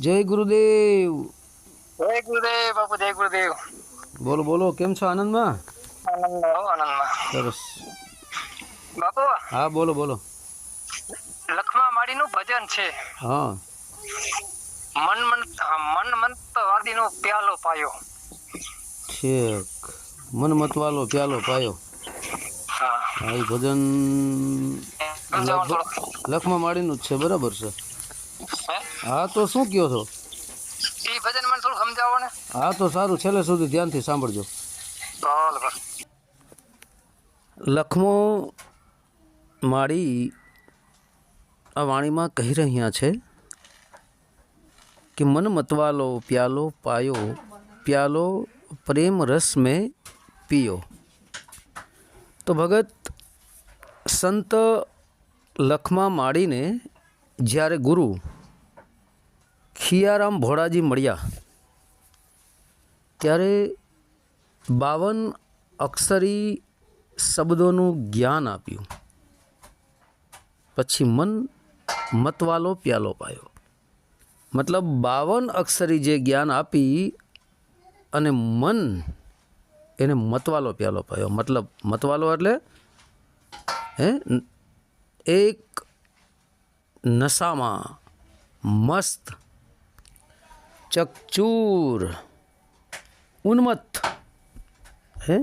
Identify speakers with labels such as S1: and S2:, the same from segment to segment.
S1: જય ગુરુદેવ.
S2: જય ગુરુદેવ બાપુ જય ગુરુદેવ.
S1: બોલો બોલો કેમ છો આનંદમાં?
S2: આનંદમાં આનંદમાં.
S1: સરસ.
S2: બાપુ?
S1: હા બોલો બોલો.
S2: લખમા માડીનું ભજન છે.
S1: હા.
S2: મન મન મન મંત વાદીનો પ્યાલો પાયો.
S1: છેક. મન મતવાલો પ્યાલો પાયો.
S2: હા.
S1: એ ભજન લખમાં માડીનું જ છે બરાબર છે.
S2: હે?
S1: તો શું કયો છો?
S2: એ ભજન મને થોડું સમજાવો ને.
S1: હા તો સારું છેલ્લે સુધી ધ્યાનથી સાંભળજો. લખમો માળી આ વાણીમાં કહી રહ્યા છે કે મન મતવાલો પ્યાલો પાયો પ્યાલો પ્રેમ રસ મેં પીયો. તો ભગત સંત લખમા માળીને જ્યારે ગુરુ ખિયારામ ભોળાજી મળ્યા. ત્યારે બાવન અક્ષરી શબ્દોનું જ્ઞાન આપ્યું. પછી મન મતવાલો પ્યાલો પાયો. મતલબ બાવન અક્ષરી જે જ્ઞાન આપી અને મન એને મતવાલો પ્યાલો પાયો. મતલબ મતવાલો એટલે હે? એક નશામાં મસ્ત ચકચૂર. ઉન્મત્ત. હે?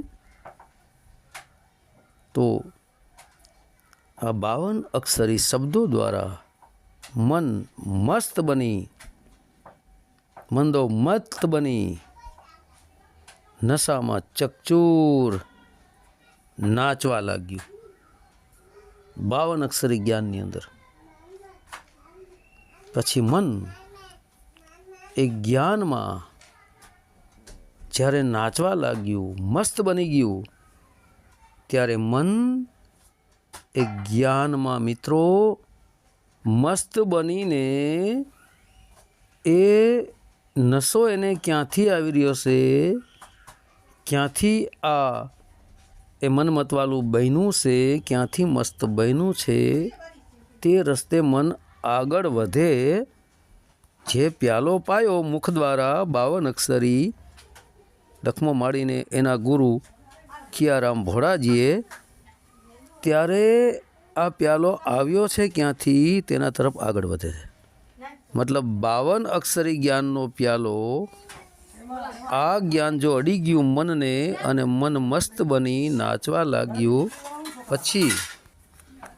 S1: તો આ બાવન અક્ષરી શબ્દો દ્વારા મન મસ્ત બની, મંદો મત બની. નશામાં ચકચૂર નાચવા લાગ્યું. બાવન અક્ષરી જ્ઞાનની અંદર. પછી મન એ જ્ઞાનમાં જ્યારે નાચવા લાગ્યું, મસ્ત બની ગયું, ત્યારે મન એ જ્ઞાનમાં મિત્રો મસ્ત બનીને એ નશો એને ક્યાંથી આવી રહ્યો છે? ક્યાંથી આ એ મનમતવાલું બન્યું છે? ક્યાંથી મસ્ત બન્યું છે? તે રસ્તે મન આગળ વધે જે પ્યાલો પાયો મુખ દ્વારા બાવન અક્ષરી લખમો માડીને એના ગુરુ ખિયારામ ભોળાજીએ, ત્યારે આ પ્યાલો આવ્યો છે ક્યાંથી? તેના તરફ આગળ વધે છે. મતલબ બાવન અક્ષરી જ્ઞાનનો પ્યાલો, આ જ્ઞાન જો અડી ગયું મનને અને મન મસ્ત બની નાચવા લાગ્યું, પછી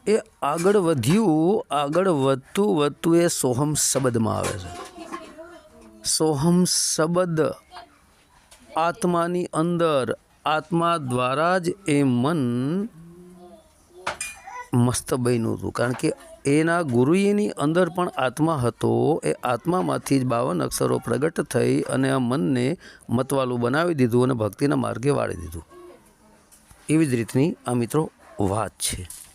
S1: એ આગળ વધ્યું, આગળ વધતું વધતું એ સોહમ શબ્દમાં આવે છે. સોહમ શબ્દ આત્માની અંદર, આત્મા દ્વારા જ એ મન મસ્ત બન્યું હતું. કારણ કે એના ગુરુજીની અંદર પણ આત્મા હતો, એ આત્મામાંથી જ બાવન અક્ષરો પ્રગટ થઈ અને આ મનને મતવાલું બનાવી દીધું અને ભક્તિના માર્ગે વાળી દીધું. એવી જ રીતની આ મિત્રો વાત છે.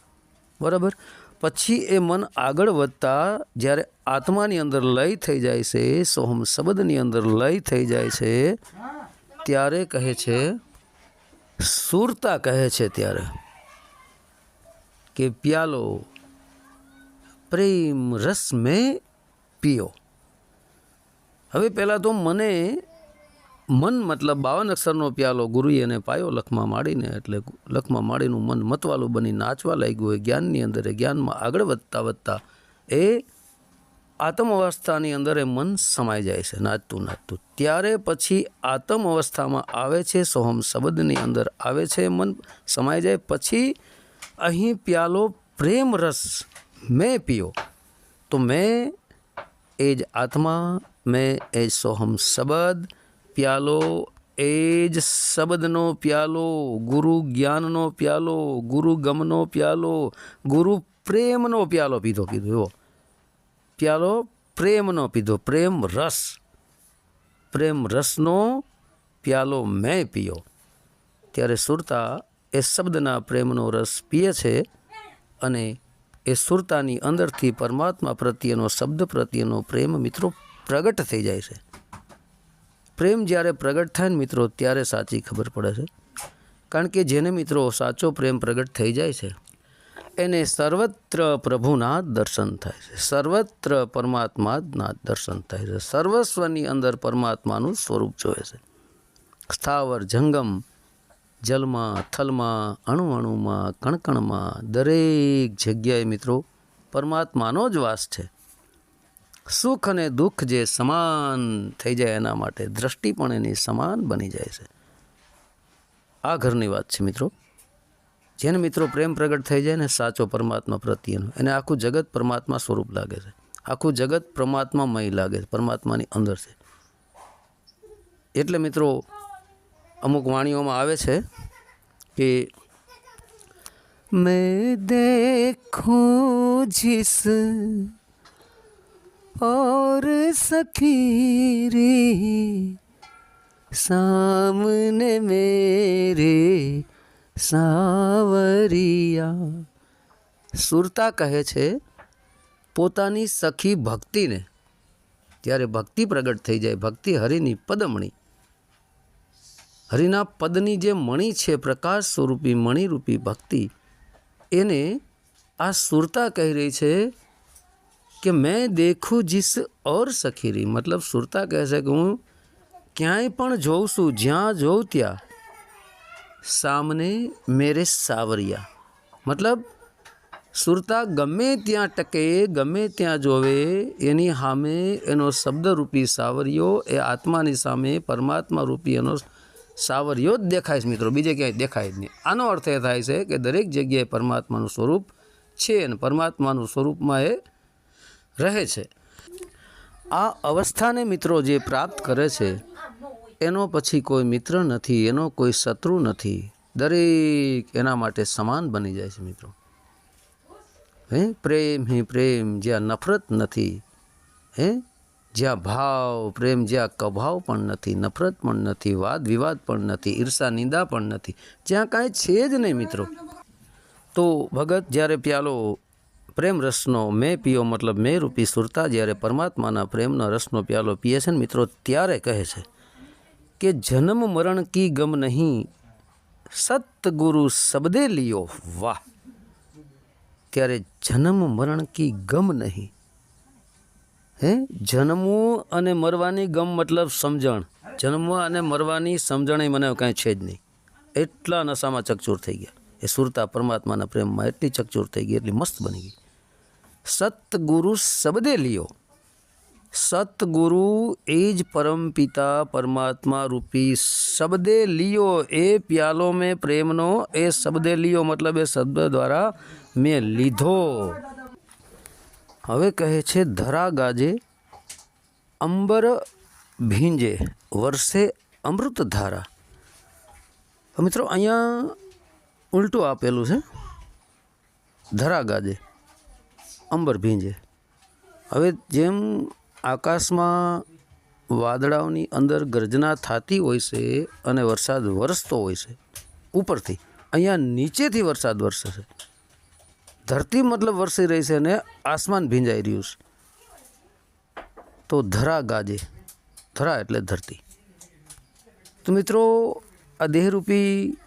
S1: બરાબર? પછી એ મન આગળ વધતા જ્યારે આત્માની અંદર લય થઈ જાય છે, સોહમ શબ્દની અંદર લય થઈ જાય છે, ત્યારે કહે છે, સુરતા કહે છે ત્યારે કે, પ્યાલો, પ્રેમ રસ મેં પીઓ હવે પહેલાં તો મને મન મતલબ બાવન અક્ષરનો પ્યાલો ગુરુએ એને પાયો લખમાં માડીને એટલે લખમાં માડીનું મન મતવાલું બની નાચવા લાગ્યું એ જ્ઞાનની અંદર જ્ઞાનમાં આગળ વધતા વધતા એ આત્મ અવસ્થાની અંદર એ મન સમાઈ જાય છે, નાચતું નાચતું. ત્યારે પછી આત્મ અવસ્થામાં આવે છે, સોહમ શબ્દની અંદર આવે છે, મન સમાઈ જાય. પછી અહીં પ્યાલો પ્રેમ રસ મેં પીયો. તો મેં એ જ આત્મા, મેં એ સોહમ શબ્દ પ્યાલો એ જ શબ્દનો પ્યાલો, ગુરુ જ્ઞાનનો પ્યાલો, ગુરુ ગમનો પ્યાલો, ગુરુ પ્રેમનો પ્યાલો પીધો પીધો એવો પ્યાલો પ્રેમનો પીધો, પ્રેમ રસ. પ્રેમ રસનો પ્યાલો મેં પીયો. ત્યારે સુરતા એ શબ્દના પ્રેમનો રસ પીએ છે અને એ સુરતાની અંદરથી પરમાત્મા પ્રત્યેનો, શબ્દ પ્રત્યેનો પ્રેમ મિત્રો પ્રગટ થઈ જાય છે. પ્રેમ જ્યારે પ્રગટ થાય ને મિત્રો, ત્યારે સાચી ખબર પડે છે. કારણ કે જેને મિત્રો સાચો પ્રેમ પ્રગટ થઈ જાય છે, એને સર્વત્ર પ્રભુના દર્શન થાય છે. સર્વત્ર પરમાત્મા દર્શન થાય છે. સર્વસ્વની અંદર પરમાત્માનું સ્વરૂપ જોવે છે. સ્થાવર, જંગમ, જલમાં, થલમાં અણુ અણુમાં કણકણમાં દરેક જગ્યાએ મિત્રો પરમાત્માનો જ વાસ છે. સુખ અને દુઃખ જે સમાન થઈ જાય એના માટે દ્રષ્ટિ પણ એની સમાન બની જાય છે. આ ઘરની વાત છે મિત્રો. જેને મિત્રો પ્રેમ પ્રગટ થઈ જાય ને સાચો પરમાત્મા પ્રત્યેનો એને આખું જગત પરમાત્મા સ્વરૂપ લાગે છે. આખું જગત પરમાત્મામય લાગે છે, પરમાત્માની અંદર છે. એટલે મિત્રો, અમુક વાણીઓમાં આવે છે કે મેં દેખું જીસ और सखी रे सामने मेरे સાવરિયા સુરતા કહે છે પોતાની સખી ભક્તિને જ્યારે ભક્તિ પ્રગટ થઈ જાય ભક્તિ હરિની પદમણી હરિના પદની જે મણી છે પ્રકાશ સ્વરૂપી મણીરૂપી ભક્તિ એને આ સુરતા કહી રહી છે કે મેં દેખું જીસ ઓર સખીરી મતલબ સુરતા કહે છે કે હું ક્યાંય પણ જોઉં છું જ્યાં જોઉં ત્યાં સામને મેરે સાવરિયા મતલબ સુરતા ગમે ત્યાં ટકે ગમે ત્યાં જોવે એની સામે એનો શબ્દરૂપી સાવરિયો એ આત્માની સામે પરમાત્મા રૂપી એનો સાવરિયો જ દેખાય છે મિત્રો બીજે ક્યાંય દેખાય જ નહીં આનો અર્થ એ થાય છે કે દરેક જગ્યાએ પરમાત્માનું સ્વરૂપ છે અને પરમાત્માનું સ્વરૂપમાં એ રહે છે. આ અવસ્થાને મિત્રો જે પ્રાપ્ત કરે છે, એનો પછી કોઈ મિત્ર નથી, એનો કોઈ શત્રુ નથી. દરેક એના માટે સમાન બની જાય છે મિત્રો. હે? પ્રેમ હે પ્રેમ, જ્યાં નફરત નથી. હે? જ્યાં ભાવ, પ્રેમ જ્યાં કભાવ પણ નથી, નફરત પણ નથી, વાદ વિવાદ પણ નથી, ઈર્ષા, નિંદા પણ નથી. જ્યાં કાંઈ છે જ નહીં મિત્રો. તો ભગત જ્યારે પ્યાલો પ્રેમ રસનો મેં પીઓ મતલબ મેં રૂપી સુરતા જ્યારે પરમાત્માના પ્રેમના રસનો પ્યાલો પીએ છે ને મિત્રો, ત્યારે કહે છે કે જન્મ મરણ કી ગમ નહીં, સતગુરુ શબ્દે લિયો વાહ. ત્યારે જન્મ મરણ કી ગમ નહીં. હે? જન્મવું અને મરવાની ગમ મતલબ સમજણ. જન્મવા અને મરવાની સમજણ મને કાંઈ છે જ નહીં. એટલા નશામાં ચકચૂર થઈ ગયા. એ સુરતા પરમાત્માના પ્રેમમાં એટલી ચકચૂર થઈ ગઈ, એટલી મસ્ત બની ગઈ. સતગુરુ શબ્દે લિયો. સતગુરુ એ જ પરમ પિતા, પરમાત્મા રૂપી શબ્દે લિયો. એ પ્યાલો મેં પ્રેમનો, એ શબ્દે લિયો મતલબ એ શબ્દ દ્વારા મેં લીધો. હવે કહે છે ધરા ગાજે અંબર ભીંજે, વર્ષે અમૃત ધારા મિત્રો, અહીંયા ઉલટું આપેલું છે. ધરા ગાજે અંબર ભીંજે. હવે જેમ આકાશમાં વાદળાઓની અંદર ગર્જના થતી હોય છે અને વરસાદ વરસતો હોય છે, ઉપરથી, અહીંયા નીચેથી વરસાદ વરસે છે. ધરતી મતલબ વરસી રહી છે અને આસમાન ભીંજાઈ રહ્યું છે. તો ધરા ગાજે ધરા એટલે ધરતી. તો મિત્રો, આ દેહરૂપી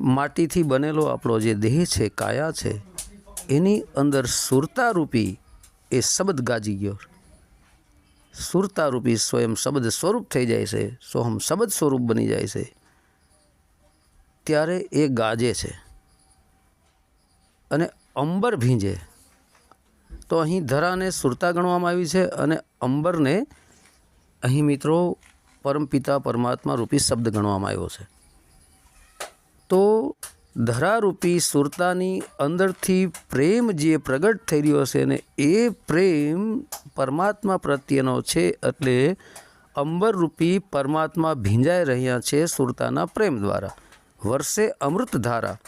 S1: માટીથી બનેલો આપણો જે દેહ છે, કાયા છે, એની અંદર સુરતારૂપી એ શબ્દ ગાજી ગયો. સુરતારૂપી સ્વયં શબ્દ સ્વરૂપ થઈ જાય છે, સોહમ શબ્દ સ્વરૂપ બની જાય છે. ત્યારે એ ગાજે છે. અને અંબર ભીંજે. તો અહીં ધરાને સુરતા ગણવામાં આવી છે અને અંબરને અહીં મિત્રો પરમપિતા પરમાત્મા રૂપી શબ્દ ગણવામાં આવ્યો છે. તો ધરારૂપી સુરતાની અંદરથી પ્રેમ જે પ્રગટ થઈ રહ્યો છે ને એ પ્રેમ પરમાત્મા પ્રત્યેનો છે એટલે અંબરરૂપી પરમાત્મા ભીંજાઈ રહ્યા છે સુરતાના પ્રેમ દ્વારા. વર્ષે અમૃત ધારા.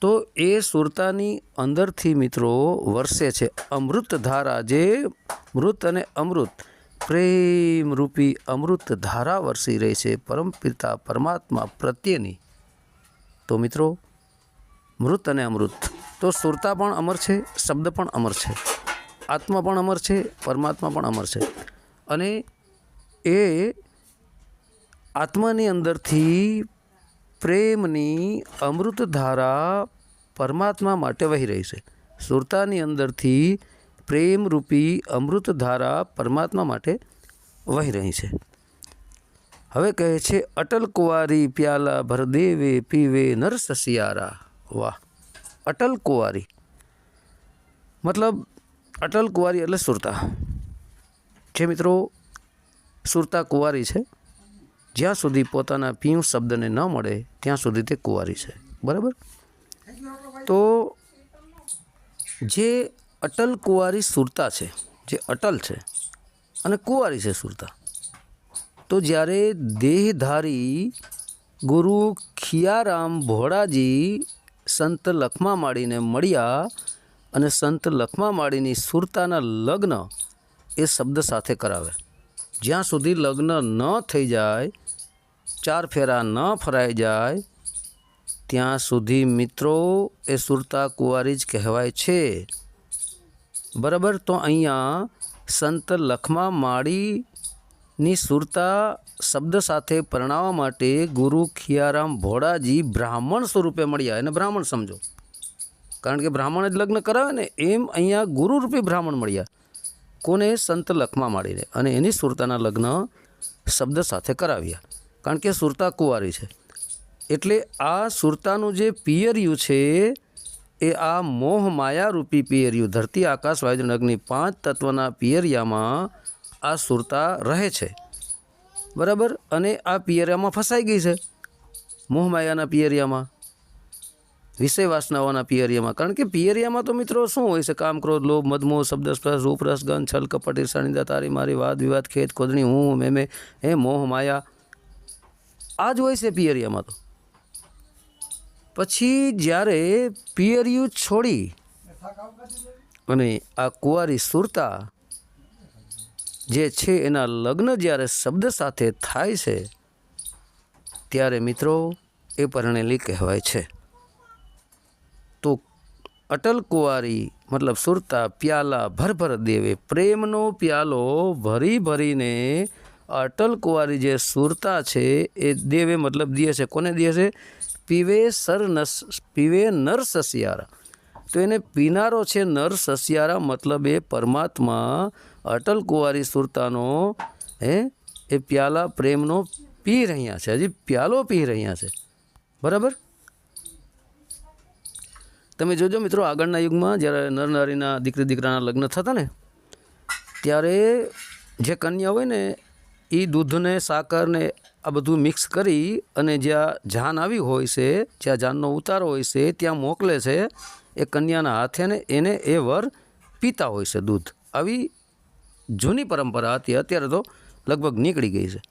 S1: તો એ સુરતાની અંદરથી મિત્રો વર્ષે છે અમૃત ધારા જે મૃત અને અમૃત. પ્રેમ રૂપી અમૃત ધારા વરસી રહી છે પરમપિતા પરમાત્મા પ્રત્યેની. તો મિત્રો, મૃત અને અમૃત. તો સુરતા પણ અમર છે, શબ્દ પણ અમર છે. આત્મા પણ અમર છે, પરમાત્મા પણ અમર છે. અને એ આત્માની અંદરથી પ્રેમની અમૃત ધારા પરમાત્મા માટે વહી રહી છે. સુરતાની અંદરથી પ્રેમરૂપી અમૃત ધારા પરમાત્મા માટે વહી રહી છે. હવે કહે છે, અટલ કુંવારી પ્યાલા ભરદેવે પીવે નર સસિયારા વાહ, અટલ કુંવારી. મતલબ, અટલ કુંવારી એટલે સુરતા. જે મિત્રો, સુરતા કુંવારી છે, જ્યાં સુધી પોતાના પિયુષ શબ્દને ન મળે, ત્યાં સુધી તે કુંવારી છે. બરાબર? તો, જે અટલ કુંવારી સુરતા છે, જે અટલ છે, અને કુંવારી છે સુરતા તો જ્યારે દેહધારી ગુરુ ખિયારામ ભોળાજી સંત લખમા માળીને મળ્યા અને સંત લખમા માળીની સુરતાના લગ્ન એ શબ્દ સાથે કરાવે. જ્યાં સુધી લગ્ન ન થઈ જાય, ચાર ફેરા ન ફરાઈ જાય, ત્યાં સુધી મિત્રો એ સુરતા કુંવારી જ કહેવાય છે. બરાબર? તો અહીંયા સંત લખમા માળીની સુરતા શબ્દ સાથે પરણાવવા માટે ગુરુ ખિયારામ ભોળાજી બ્રાહ્મણ સ્વરૂપે મળ્યા. એને બ્રાહ્મણ સમજો. કારણ કે બ્રાહ્મણ જ લગ્ન કરાવે ને એમ અહીંયા ગુરુરૂપી બ્રાહ્મણ મળ્યા. કોને સંત લખમા માળીને અને એની સુરતાના લગ્ન શબ્દ સાથે કરાવ્યા. કારણ કે સુરતા કુંવારી છે. એટલે આ સુરતાનું જે પિયરિયું છે, એ આ મોહ માયારૂપી પિયરિયું ધરતી આકાશ વાયુજન અગ્નિ પાંચ તત્વના પિયરિયામાં આ સુરતા રહે છે. બરાબર? અને આ પિયરિયામાં ફસાઈ ગઈ છે. મોહમાયાના પિયરિયામાં વિષય વાસનાઓના પિયરિયામાં. કારણ કે પિયરિયામાં તો મિત્રો શું હોય છે? કામ, ક્રોધ, લોભ, મદમોહ શબ્દ સ્પર્શ રૂપ રસ ગંધ, છલ, કપટ ઈર્ષાનિંદા તારી, મારી, વાદ, વિવાદ ખેત ખોદણી, હું, મેં મેં, હે, મોહ, માયા. આ જ હોય છે પિયરિયામાં તો. પછી જ્યારે પિયરિયું છોડી અને આ કુંવારી સુરતા જે છે એના લગ્ન જ્યારે શબ્દ સાથે થાય છે, ત્યારે મિત્રો એ પરણેલી કહેવાય છે. તો અટલ કુંવારી, મતલબ સુરતા, પ્યાલા ભર ભર દેવે, પ્રેમનો પ્યાલો ભરી ભરીને અટલ કુંવારી જે સુરતા છે, એ દેવે મતલબ દે છે. કોને દે છે? પીવે સર નસ, પીવે નર સસિયારા. તો એને પીનારો છે નર સસિયારા, મતલબ એ પરમાત્મા અટલ કુંવારી સુરતાનો, હે, એ પ્યાલા પ્રેમનો પી રહ્યા છે. હજી પ્યાલો પી રહ્યા છે. બરાબર? તમે જોજો મિત્રો, આગળના યુગમાં જ્યારે નર નારીના દીકરી દીકરાના લગ્ન થતા ને, ત્યારે જે કન્યા હોય ને એ દૂધને, સાકરને આ બધું મિક્સ કરી અને જ્યાં જાન આવી હોય છે, જ્યાં જાનનો ઉતારો હોય છે, ત્યાં મોકલે છે, એ કન્યાના હાથે ને એને એ વર પીતા હોય છે દૂધ. આવી જૂની પરંપરા હતી, અત્યારે તો લગભગ નીકળી ગઈ છે.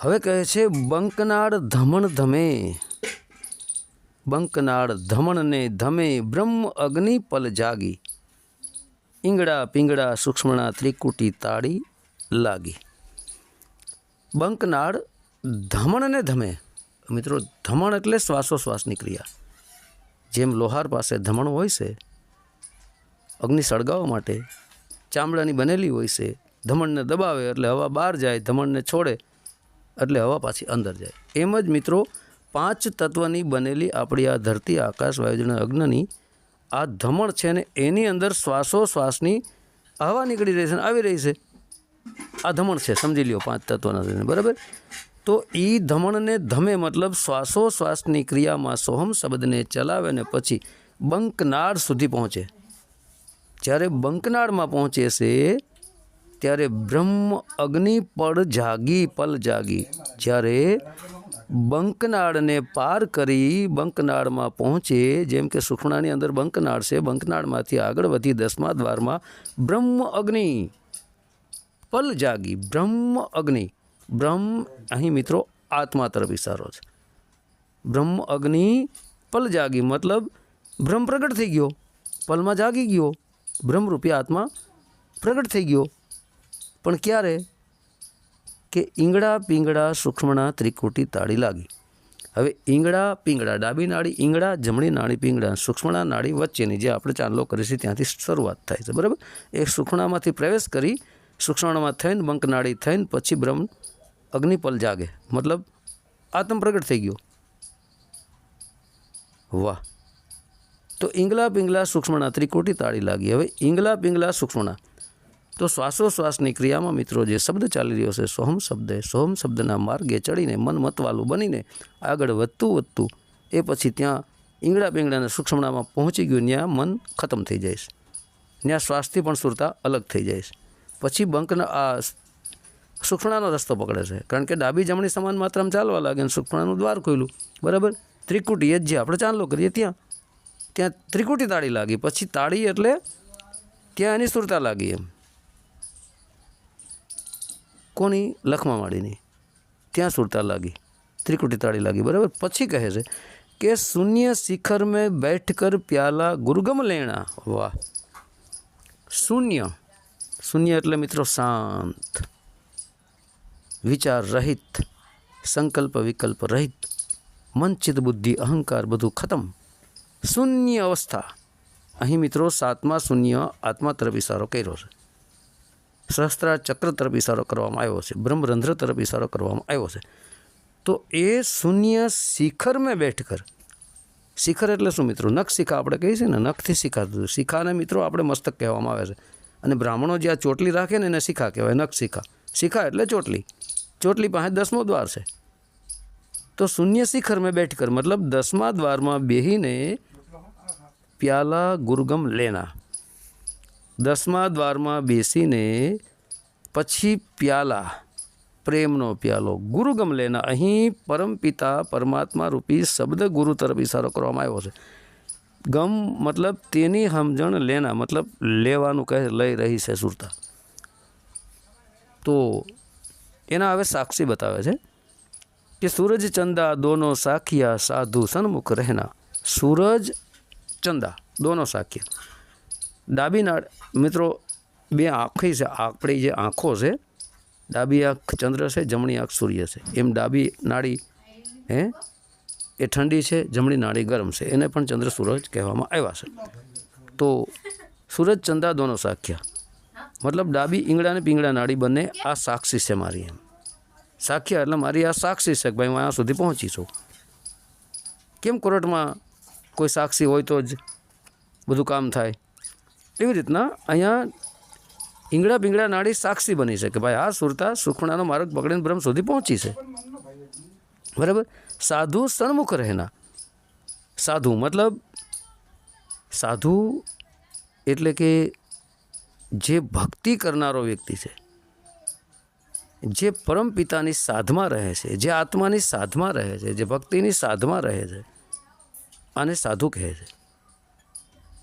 S1: હવે કહે છે, બંકનાળ ધમણ ધમે, બંકનાળ ધમણને ધમે, બ્રહ્મ અગ્નિ પલ જાગી ઈંગડા પિંગડા સૂક્ષ્મણા ત્રિકુટી તાળી લાગી. બંકનાળ ધમણને ધમે. મિત્રો, ધમણ એટલે શ્વાસોશ્વાસની ક્રિયા. જેમ લોહાર પાસે ધમણ હોય છે, અગ્નિ સળગાવવા માટે ચામડાની બનેલી હોય છે, ધમણને દબાવે એટલે હવા બહાર જાય, ધમણને છોડે એટલે હવા પાછી અંદર જાય. એમ જ મિત્રો, પાંચ તત્વની બનેલી આપણી આ ધરતી આકાશ વાયુજળ અગ્નિની આ ધમણ છે ને, એની અંદર શ્વાસોશ્વાસની હવા નીકળી રહી છે ને, આવી રહી છે. આ ધમણ છે, સમજી લ્યો પાંચ તત્વના થઈને બરાબર? તો એ ધમણને ધમે મતલબ શ્વાસોશ્વાસની ક્રિયામાં સોહમ શબ્દને ચલાવે ને પછી બંકનાળ સુધી પહોંચે. જ્યારે બંકનાળમાં પહોંચે છે, ત્યારે બ્રહ્મ અગ્નિ પળ જાગી, પલ જાગી. જ્યારે બંકનાળને પાર કરી બંકનાળમાં પહોંચે, જેમ કે સુખણાની અંદર બંકનાળ છે, બંકનાળમાંથી આગળ વધી દસમા દ્વારમાં બ્રહ્મ અગ્નિ પલ જાગી, બ્રહ્મ અગ્નિ. બ્રહ્મ, અહીં મિત્રો આત્મા તરફ ઇશારો છે. બ્રહ્મ અગ્નિ પલ જાગી, મતલબ બ્રહ્મ પ્રગટ થઈ ગયો, પલમાં જાગી ગયો. બ્રહ્મરૂપી આત્મા પ્રગટ થઈ ગયો. પણ ક્યારે? કે ઈંગડા પિંગડા સૂક્ષ્મણા ત્રિકોટી તાળી લાગી. હવે ઈંગડા પિંગડા ડાબી નાળી ઈંગડા જમણી નાળી પિંગડા સૂક્ષ્મણા નાળી વચ્ચેની જે આપણે ચાંદલો કરીશું ત્યાંથી શરૂઆત થાય છે, બરાબર? એ સૂક્ષ્મણામાંથી પ્રવેશ કરી, સૂક્ષ્મણામાં થઈને બંક નાડી થઈને પછી બ્રહ્મ અગ્નિપલ જાગે. મતલબ આત્મ પ્રગટ થઈ ગયો. વાહ. તો ઈંગલા પિંગલા સૂક્ષ્મણા ત્રિકોટી તાળી લાગી. હવે ઈંગલા પિંગલા સૂક્ષ્મણા. તો શ્વાસોશ્વાસની ક્રિયામાં મિત્રો જે શબ્દ ચાલી રહ્યો છે, સોહમ શબ્દ, સોહમ શબ્દના માર્ગે ચડીને મન મતવાલું બનીને આગળ વધતું વધતું એ પછી ત્યાં ઈંગડા પિંગળાના સૂક્ષ્મણામાં પહોંચી ગયું ત્યાં મન ખતમ થઈ જાય છે. ત્યાં શ્વાસથી પણ સુરતા અલગ થઈ જાય છે. પછી બંકના આ સૂક્ષ્મણાનો રસ્તો પકડે છે. કારણ કે ડાબી જમણી સમાન માત્રામાં ચાલવા લાગે અને સૂક્ષ્મણાનું દ્વાર ખોલ્યું બરાબર? ત્રિકુટી એ જ જે આપણે ચાંદલો કરીએ ત્યાં ત્યાં ત્રિકુટી તાળી લાગી પછી તાળી એટલે ત્યાં એની સુરતા લાગી એમ કોની લખમા માળીની ત્યાં સુરતા લાગી ત્રિકુટી તાળી લાગી બરાબર પછી કહે છે કે શૂન્ય શિખર મેં બેઠ કર પ્યાલા ગુરુગમ લેણા વાહ શૂન્ય શૂન્ય એટલે મિત્રો શાંત વિચાર રહિત સંકલ્પ વિકલ્પ રહિત મન ચિત્ત બુદ્ધિ અહંકાર બધું ખતમ શૂન્ય અવસ્થા. અહીં મિત્રો સાતમા શૂન્ય આત્મા તરફ ઇશારો કર્યો છે. સહસ્ત્રા ચક્ર તરફ ઇશારો કરવામાં આવ્યો છે. બ્રહ્મરંધ્ર તરફ ઇશારો કરવામાં આવ્યો છે. તો એ શૂન્ય શિખર મેં બેઠ કર. શિખર એટલે શું મિત્રો? નખ શિખા આપણે કહીએ છીએ ને, નખથી શીખાતું શિખાને મિત્રો આપણે મસ્તક કહેવામાં આવે છે. અને બ્રાહ્મણો જ્યાં ચોટલી રાખે ને એને શિખા કહેવાય, નખ શિખા. શિખા એટલે ચોટલી. ચોટલી પાસે દસમો દ્વાર છે. તો શૂન્ય શિખર મેં બેઠ કર. મતલબ દસમા દ્વારમાં બેહીને પ્યાલા ગુરુગમ લેના. દસમા દ્વારમાં બેસીને પછી પ્યાલા, પ્રેમનો પ્યાલો, ગુરુગમ લેના. અહીં પરમપિતા પરમાત્મા રૂપી શબ્દ ગુરુ તરફ ઇશારો કરવામાં આવ્યો છે. ગમ મતલબ તેની સમજણ લેના, મતલબ લેવાનું કહે, લઈ રહી છે સુરતા. તો એના હવે સાક્ષી બતાવે છે કે સૂરજ ચંદા, દોનો સાખિયા, સાધુ સન્મુખ રહેના. સૂરજ ચંદા, દોનો સાખિયા ડાબી નાળ, મિત્રો, બે આંખી છે, આપણી જે આંખો છે, ડાબી આંખ ચંદ્ર છે, જમણી આંખ સૂર્ય છે. એમ ડાબી નાળી, હે? એ ઠંડી છે, જમણી નાળી ગરમ છે. એને પણ ચંદ્ર સૂરજ કહેવામાં આવ્યા છે. તો સૂરજ, ચંદા, દોનો સાખ્યા મતલબ ડાબી ઈંગડા અને પીંગળા નાળી બંને આ સાક્ષી છે મારી એમ. સાખ્યા એટલે મારી આ સાક્ષી છે કે ભાઈ હું અહીંયા સુધી પહોંચી છું. કેમ કોર્ટમાં કોઈ સાક્ષી હોય તો જ બધું કામ થાય. એવી રીતના અહીંયા ઈંગડા પીંગળા નાડી સાક્ષી બની છે કે ભાઈ આ સુરતા સુખણાનો માર્ગ પકડીને બ્રહ્મ સુધી પહોંચી છે. બરાબર? સાધુ સન્મુખ રહેના સાધુ મતલબ સાધુ એટલે કે જે ભક્તિ કરનારો વ્યક્તિ છે, જે પરમ પિતાની સાધમાં રહે છે, જે આત્માની સાધમાં રહે છે, જે ભક્તિની સાધમાં રહે છે આને સાધુ કહે છે.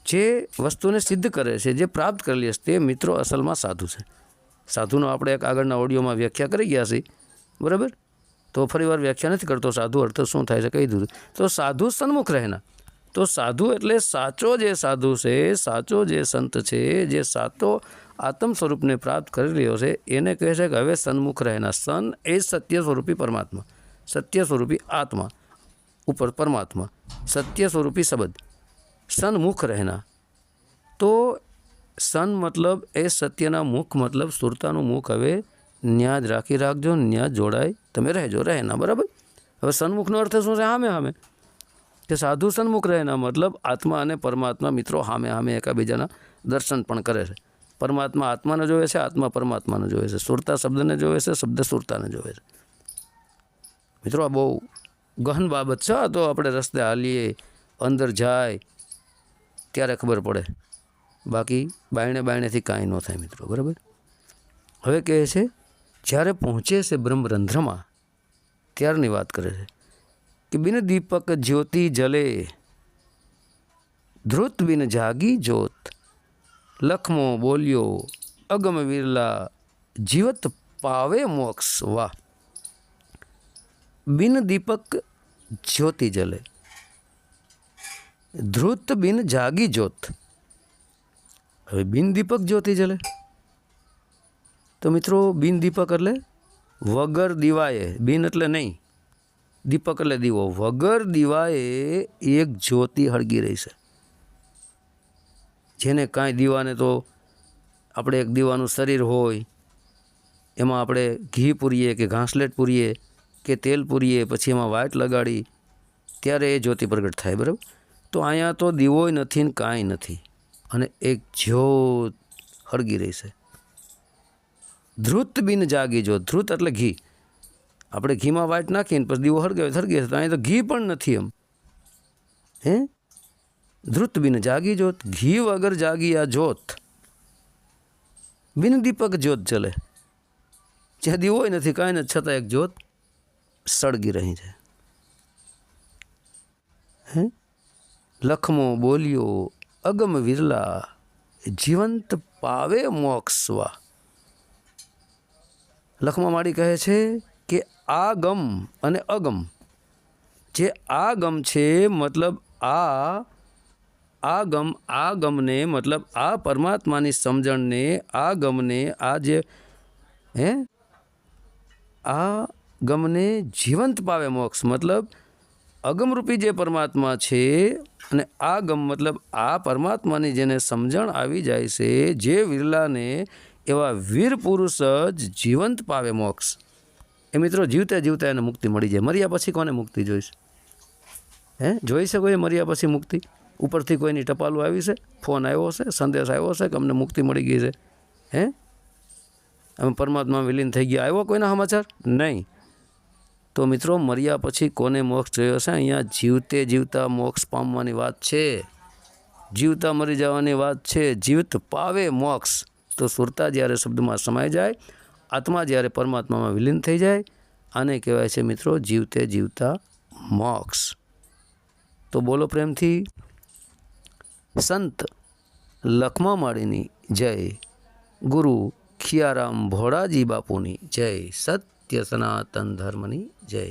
S1: જે વસ્તુને સિદ્ધ કરે છે, જે પ્રાપ્ત કરેલી હશે તે મિત્રો અસલમાં સાધુ છે. સાધુનો આપણે એક આગળના ઓડિયોમાં વ્યાખ્યા કરી ગયા છીએ, બરાબર? તો ફરીવાર વ્યાખ્યા નથી કરતો, સાધુ અર્થ શું થાય છે કહી દીધું તો સાધુ સન્મુખ રહેના. તો સાધુ એટલે સાચો જે સાધુ છે, સાચો જે સંત છે, જે સાચો આત્મ સ્વરૂપને પ્રાપ્ત કરી રહ્યો છે, એને કહે છે કે હવે સન્મુખ રહેના. સન એ સત્ય સ્વરૂપી પરમાત્મા, સત્ય સ્વરૂપી આત્મા. ઉપર પરમાત્મા, સત્ય સ્વરૂપી શબ્દ, સન્મુખ રહેના. તો સન મતલબ એ સત્યના મુખ મતલબ સુરતાનું મુખ હવે ન્યા જ રાખી રાખજો ન્યા જોડાય, તમે રહેજો, રહેના, બરાબર? હવે સન્મુખનો અર્થ શું છે? હામે હામે. કે સાધુ સન્મુખ રહેના મતલબ આત્મા અને પરમાત્મા મિત્રો હામે હામે એકાબીજાના દર્શન પણ કરે છે. પરમાત્મા આત્માને જોવે છે, આત્મા પરમાત્માને જોવે છે. સુરતા શબ્દને જોવે છે, શબ્દ સુરતાને જોવે છે. મિત્રો, આ બહુ ગહન બાબત છે, તો આપણે રસ્તે હાલીએ, અંદર જાય, ત્યારે ખબર પડે. બાકી બાયણે બાયણેથી કાંઈ ન થાય મિત્રો, બરાબર? હવે કહે છે, જ્યારે પહોંચે છે બ્રહ્મરંધ્રમાં, ત્યારની વાત કરે છે કે બિન દીપક જ્યોતિ જલે, ધ્રુત બિન જાગી જોત લખમો બોલ્યો, અગમ વિરલા, જીવત પાવે મોક્ષ, વાહ. બિન દીપક જ્યોતિ જલે. ધ્રુત બિન જાગી જ્યોત. હવે બિન દીપક જ્યોતિ જલે. તો મિત્રો, બિન દીપક એટલે વગર દીવાએ. બિન એટલે નહીં. દીપક એટલે દીવો. વગર દીવાએ એક જ્યોતિ હળગી રહી છે. જેને કાંઈ દીવાને તો આપણે એક દીવાનું શરીર હોય, એમાં આપણે ઘી પૂરીએ કે ઘાસલેટ પૂરીએ કે તેલ પૂરીએ, પછી એમાં વાટ લગાડી, ત્યારે એ જ્યોતિ પ્રગટ થાય, બરાબર? તો અહીંયા તો દીવોય નથી ને કાંઈ નથી. અને એક જ્યોત હળગી રહી છે. ધ્રુત બિન જાગી જો ધ્રુત એટલે ઘી. આપણે ઘીમાં વાટ નાખીને પછી દીવો હળગાવે હળગે તો અહીંયા તો ઘી પણ નથી એમ. હે? ધ્રુત બિન જાગી જોત ઘી વગર જાગી આ જોત બિન દીપક જ્યોત ચલે જ્યાં દીવોય નથી, કાંઈ નથી, છતાં એક જ્યોત. સળગી રહી છે. હે? લખમો બોલ્યો, અગમ વિરલા, જીવંત પાવે મોક્ષવા. લખમા માળી કહે છે કે, આ ગમ અને અગમ, જે આ ગમ છે, મતલબ આ આ ગમ, આ ગમને, મતલબ આ પરમાત્માની સમજણને, આ ગમને, આ જે, હે? આ ગમને જીવંત પાવે મોક્ષ. મતલબ અગમરૂપી જે પરમાત્મા છે અને આ ગમ મતલબ આ પરમાત્માની જેને સમજણ આવી જાય છે, જે વિરલાને એવા વીર પુરુષ જ જીવંત પાવે મોક્ષ. એ મિત્રો જીવતા જીવતા એને મુક્તિ મળી જાય. મર્યા પછી કોને મુક્તિ જોઈશ? હે? જોઈ શકો એ મર્યા પછી મુક્તિ? ઉપરથી કોઈની ટપાલું આવી છે? ફોન આવ્યો છે? સંદેશ આવ્યો છે કે અમને મુક્તિ મળી ગઈ છે? હે? અમે પરમાત્મા વિલીન થઈ ગયા. આવ્યો કોઈના સમાચાર? નહીં. તો મિત્રો, મર્યા પછી કોને મોક્ષ જોયો છે? અહીંયા જીવતે જીવતા મોક્ષ પામવાની વાત છે. જીવતા મરી જવાની વાત છે. જીવત પાવે મોક્ષ. તો સુરતા જ્યારે શબ્દમાં સમાઈ જાય, આત્મા જ્યારે પરમાત્મામાં વિલીન થઈ જાય, આને કહેવાય છે મિત્રો જીવતે જીવતા મોક્ષ. તો બોલો પ્રેમથી. સંત લખમા માળીની જય. ગુરુ ખિયારામ ભોળાજી બાપુની જય. સત્ય સનાતન ધર્મની જય